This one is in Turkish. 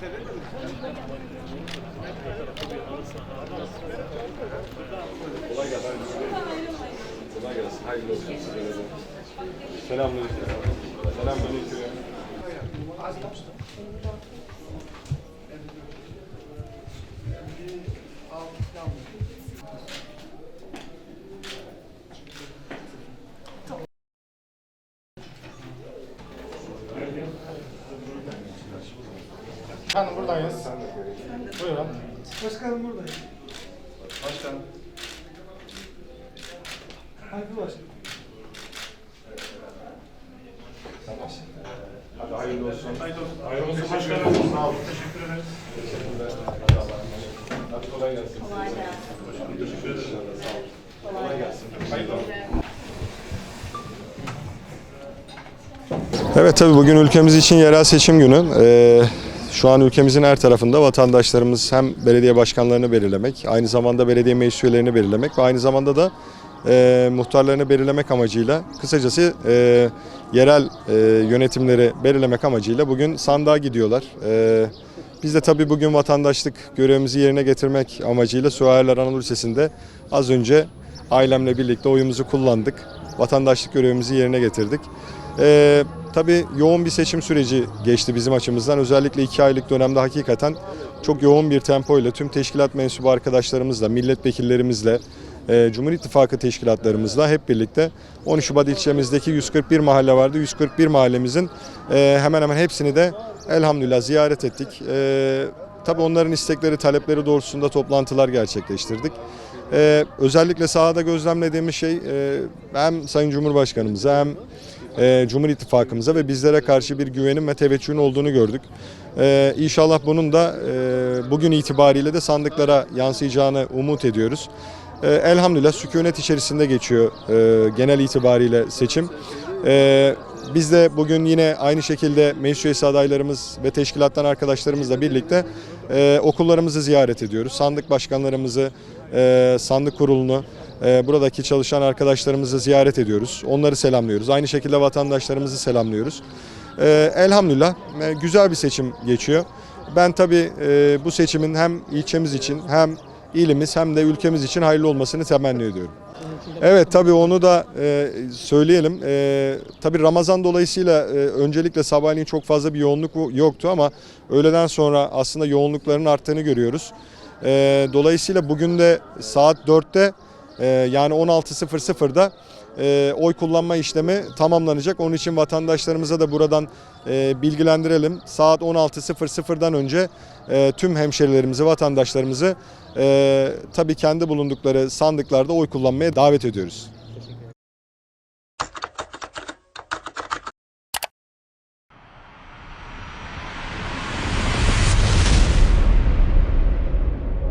Kolay gelsin. Hayırlı olsun size de. Selamünaleyküm. Selamünaleyküm. Efendim buradayız. Buyurun. Başkanım buradayım. Başkan. Hadi başkanım. Hadi hayırlı olsun. Hayırlı olsun başkanım. Sağ olun. Teşekkür ederim. Hadi kolay gelsin. Kolay gelsin. Teşekkür ederim. Sağ olun. Kolay gelsin. Hayırlı olsun. Evet tabii bugün ülkemiz için yerel seçim günü. Ee, şu an ülkemizin her tarafında vatandaşlarımız hem belediye başkanlarını belirlemek, aynı zamanda belediye meclis üyelerini belirlemek ve aynı zamanda da e, muhtarlarını belirlemek amacıyla kısacası e, yerel e, yönetimleri belirlemek amacıyla bugün sandığa gidiyorlar. E, biz de tabii bugün vatandaşlık görevimizi yerine getirmek amacıyla Suayerler Anadolu Lisesi'nde az önce ailemle birlikte oyumuzu kullandık. Vatandaşlık görevimizi yerine getirdik. Ee, tabii yoğun bir seçim süreci geçti bizim açımızdan. Özellikle iki aylık dönemde hakikaten çok yoğun bir tempoyla tüm teşkilat mensubu arkadaşlarımızla, milletvekillerimizle, e, Cumhur İttifakı teşkilatlarımızla hep birlikte 13 Şubat ilçemizdeki 141 mahalle vardı. 141 mahallemizin e, hemen hemen hepsini de elhamdülillah ziyaret ettik. E, tabii onların istekleri, talepleri doğrultusunda toplantılar gerçekleştirdik. Özellikle sahada gözlemlediğimiz şey hem Sayın Cumhurbaşkanımıza hem e, Cumhur İttifakımıza ve bizlere karşı bir güvenin ve teveccühün olduğunu gördük. Ee, inşallah bunun da e, bugün itibariyle de sandıklara yansıyacağını umut ediyoruz. Ee, elhamdülillah sükunet içerisinde geçiyor e, genel itibariyle seçim. Ee, biz de bugün yine aynı şekilde meclis üyesi adaylarımız ve teşkilattan arkadaşlarımızla birlikte e, okullarımızı ziyaret ediyoruz. Sandık başkanlarımızı, e, sandık kurulunu, e, buradaki çalışan arkadaşlarımızı ziyaret ediyoruz. Onları selamlıyoruz. Aynı şekilde vatandaşlarımızı selamlıyoruz. E, elhamdülillah e, güzel bir seçim geçiyor. Ben tabii e, bu seçimin hem ilçemiz için hem ilimiz hem de ülkemiz için hayırlı olmasını temenni ediyorum. Evet tabii onu da e, söyleyelim. E, tabii Ramazan dolayısıyla e, öncelikle sabahleyin çok fazla bir yoğunluk yoktu ama öğleden sonra aslında yoğunlukların arttığını görüyoruz. E, dolayısıyla bugün de saat 4'te e, yani 16.00'da e, oy kullanma işlemi tamamlanacak. Onun için vatandaşlarımıza da buradan e, bilgilendirelim. Saat 16.00'dan önce e, tüm hemşerilerimizi, vatandaşlarımızı e, tabii kendi bulundukları sandıklarda oy kullanmaya davet ediyoruz.